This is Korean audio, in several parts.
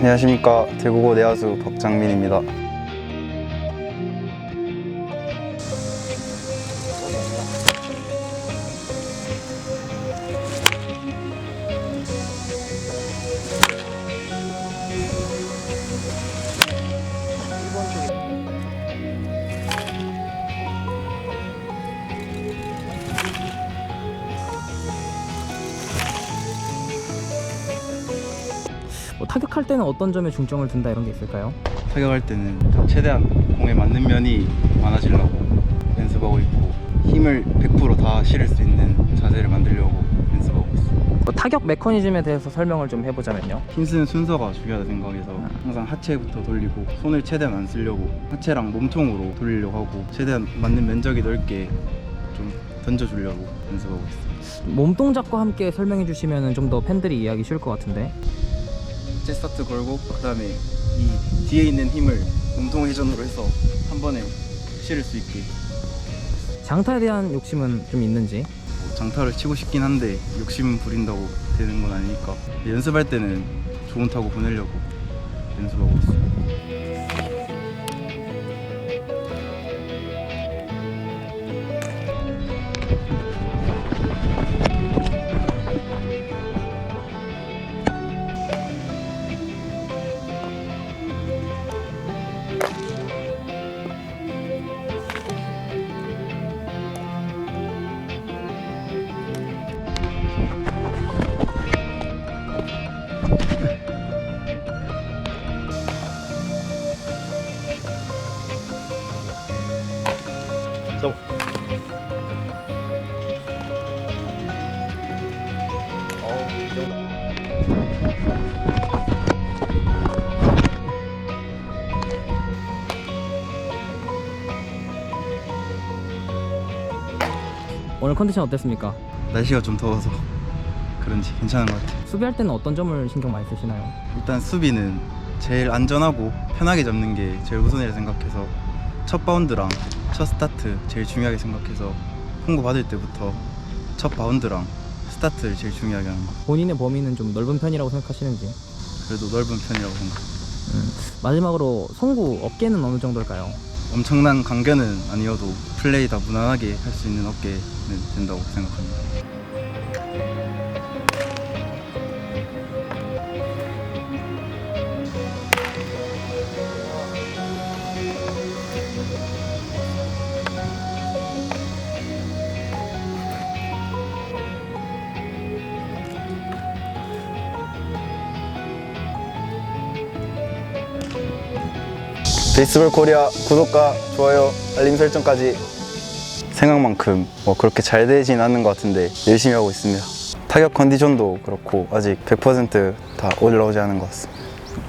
안녕하십니까 대구고 내야수 박장민입니다. 타격할 때는 어떤 점에 중점을 둔다 이런 게 있을까요? 타격할 때는 최대한 공에 맞는 면이 많아지려고 연습하고 있고 힘을 100%다 실을 수 있는 자세를 만들려고 연습하고 있어요. 뭐 타격 메커니즘에 대해서 설명을 좀 해보자면요. 힘쓰는 순서가 중요하다 생각해서 항상 하체부터 돌리고 손을 최대한 안 쓰려고 하체랑 몸통으로 돌리려고 하고 최대한 맞는 면적이 넓게 좀 던져주려고 연습하고 있어요. 몸 동작과 함께 설명해 주시면 좀 더 팬들이 이해하기 쉬울 것 같은데. 제 스타트 걸고 그 다음에 이 뒤에 있는 힘을 몸통 회전으로 해서 한 번에 실을 수 있게 장타에 대한 욕심은 좀 있는지. 뭐 장타를 치고 싶긴 한데 욕심 부린다고 되는 건 아니니까 연습할 때는 좋은 타구 보내려고 연습하고 있어요. 오늘 컨디션 어땠습니까? 날씨가 좀 더워서 그런지 괜찮은 것 같아요. 수비할 때는 어떤 점을 신경 많이 쓰시나요? 일단 수비는 제일 안전하고 편하게 잡는 게 제일 우선이라 생각해서 첫 바운드랑 첫 스타트 제일 중요하게 생각해서 홍보 받을 때부터 첫 바운드랑 스타트를 제일 중요하게 하는 거. 본인의 범위는 좀 넓은 편이라고 생각하시는지. 그래도 넓은 편이라고 생각. 마지막으로 송구 어깨는 어느 정도일까요? 엄청난 강견은 아니어도 플레이 다 무난하게 할 수 있는 어깨는 된다고 생각합니다. 베이스볼 코리아 구독과 좋아요, 알림 설정까지 생각만큼 뭐 그렇게 잘 되진 않는 것 같은데 열심히 하고 있습니다. 타격 컨디션도 그렇고 아직 100%다 올라오지 않은 것 같습니다.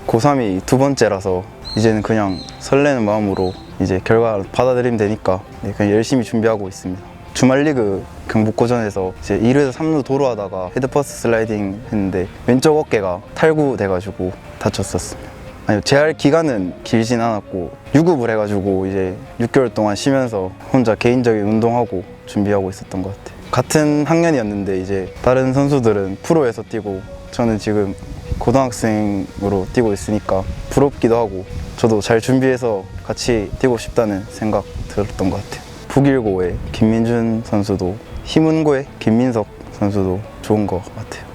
고3이 두 번째라서 이제는 그냥 설레는 마음으로 이제 결과 받아들이면 되니까 네, 그냥 열심히 준비하고 있습니다. 주말 리그 경북고전에서 이제 2루에서 3루 도루하다가 헤드퍼스 슬라이딩 했는데 왼쪽 어깨가 탈구돼가지고 다쳤었습니다. 아니요, 재활 기간은 길진 않았고 유급을 해가지고 이제 6개월 동안 쉬면서 혼자 개인적인 운동하고 준비하고 있었던 것 같아요. 같은 학년이었는데 이제 다른 선수들은 프로에서 뛰고 저는 지금 고등학생으로 뛰고 있으니까 부럽기도 하고 저도 잘 준비해서 같이 뛰고 싶다는 생각 들었던 것 같아요. 북일고의 김민준 선수도 희문고의 김민석 선수도 좋은 것 같아요.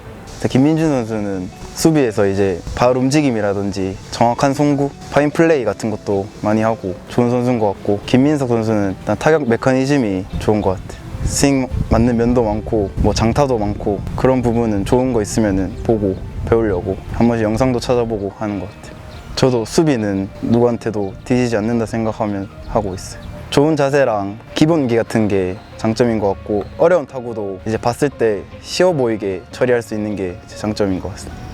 김민준 선수는 수비에서 이제 발 움직임이라든지 정확한 송구, 파인 플레이 같은 것도 많이 하고 좋은 선수인 것 같고 김민석 선수는 일단 타격 메커니즘이 좋은 것 같아요. 스윙 맞는 면도 많고 뭐 장타도 많고 그런 부분은 좋은 거 있으면은 보고 배우려고 한 번씩 영상도 찾아보고 하는 것 같아요. 저도 수비는 누구한테도 뒤지지 않는다 생각하면 하고 있어요. 좋은 자세랑 기본기 같은 게 장점인 것 같고 어려운 타구도 이제 봤을 때 쉬워 보이게 처리할 수 있는 게 제 장점인 것 같습니다.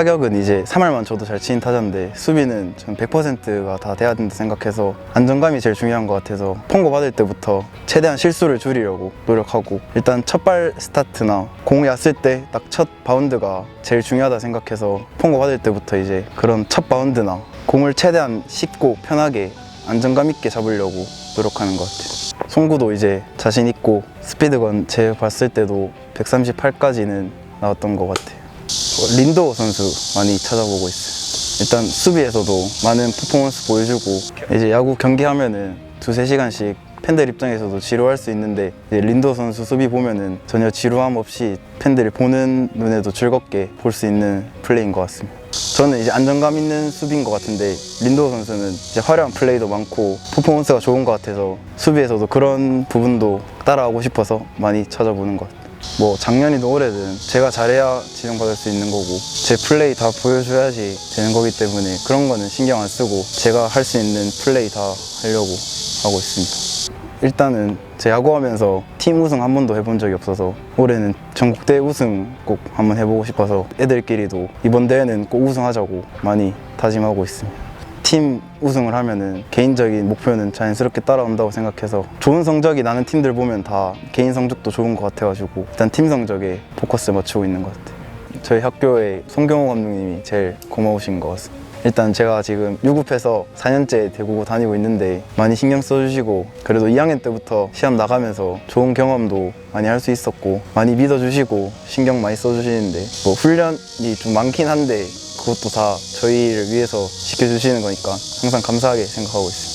타격은 이제 3할만 줘도 잘 치는 타자인데 수비는 전 100%가 다 돼야 된다 생각해서 안정감이 제일 중요한 것 같아서 폰고 받을 때부터 최대한 실수를 줄이려고 노력하고 일단 첫발 스타트나 공이 왔을 때 딱 첫 바운드가 제일 중요하다 생각해서 폰고 받을 때부터 이제 그런 첫 바운드나 공을 최대한 쉽고 편하게 안정감 있게 잡으려고 노력하는 것 같아요. 송구도 이제 자신 있고 스피드건 제 봤을 때도 138까지는 나왔던 것 같아요. 어, 린도 선수 많이 찾아보고 있어요. 일단 수비에서도 많은 퍼포먼스 보여주고 이제 야구 경기하면은 두세 시간씩 팬들 입장에서도 지루할 수 있는데 린도 선수 수비 보면은 전혀 지루함 없이 팬들이 보는 눈에도 즐겁게 볼 수 있는 플레이인 것 같습니다. 저는 이제 안정감 있는 수비인 것 같은데 린도 선수는 이제 화려한 플레이도 많고 퍼포먼스가 좋은 것 같아서 수비에서도 그런 부분도 따라하고 싶어서 많이 찾아보는 것 같아요. 뭐 작년이든 올해든 제가 잘해야 지명받을 수 있는 거고 제 플레이 다 보여줘야지 되는 거기 때문에 그런 거는 신경 안 쓰고 제가 할 수 있는 플레이 다 하려고 하고 있습니다. 일단은 제 야구하면서 팀 우승 한 번도 해본 적이 없어서 올해는 전국대 우승 꼭 한번 해보고 싶어서 애들끼리도 이번 대회는 꼭 우승하자고 많이 다짐하고 있습니다. 팀 우승을 하면은 개인적인 목표는 자연스럽게 따라온다고 생각해서 좋은 성적이 나는 팀들 보면 다 개인 성적도 좋은 것 같아가지고 일단 팀 성적에 포커스 맞추고 있는 것 같아요. 저희 학교의 송경호 감독님이 제일 고마우신 것 같습니다. 일단 제가 지금 유급해서 4년째 대구고 다니고 있는데 많이 신경 써주시고 그래도 2학년 때부터 시험 나가면서 좋은 경험도 많이 할 수 있었고 많이 믿어주시고 신경 많이 써주시는데 뭐 훈련이 좀 많긴 한데 그것도 다 저희를 위해서 시켜주시는 거니까 항상 감사하게 생각하고 있습니다.